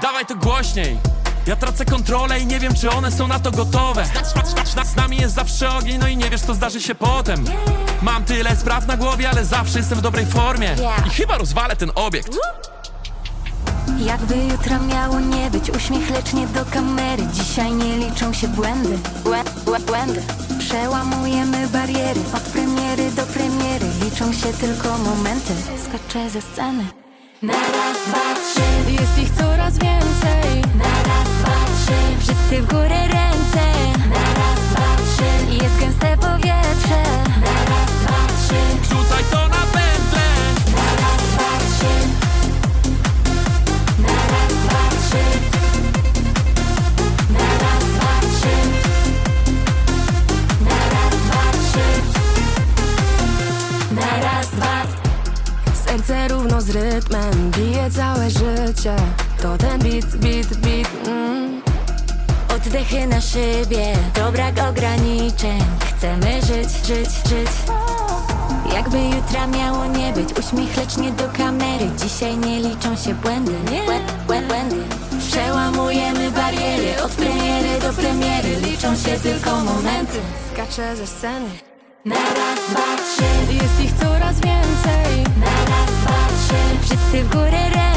Dawaj to głośniej. Ja tracę kontrolę i nie wiem czy one są na to gotowe. Z nami jest zawsze ogień, no i nie wiesz co zdarzy się potem. Mam tyle spraw na głowie, ale zawsze jestem w dobrej formie. I chyba rozwalę ten obiekt. Jakby jutra miało nie być uśmiech, lecz nie do kamery. Dzisiaj nie liczą się błędy, błę, błę, błędy. Przełamujemy bariery, od premiery do premiery. Liczą się tylko momenty, skaczę ze sceny. Na raz, dwa, trzy, ich coraz więcej Na raz, dwa, trzy, wszyscy w górę Serce równo z rytmem bije całe życie. To ten beat, beat, beat mm. Oddechy na szybie, to brak ograniczeń. Chcemy żyć, żyć, żyć. Jakby jutra miało nie być Uśmiech lecz nie do kamery. Dzisiaj nie liczą się błędy Błę, błę, błędy. Przełamujemy bariery Od premiery do premiery. Liczą się tylko momenty. Skaczę ze sceny. Na raz, dwa, trzy. Jest ich coraz więcej trzy Wszyscy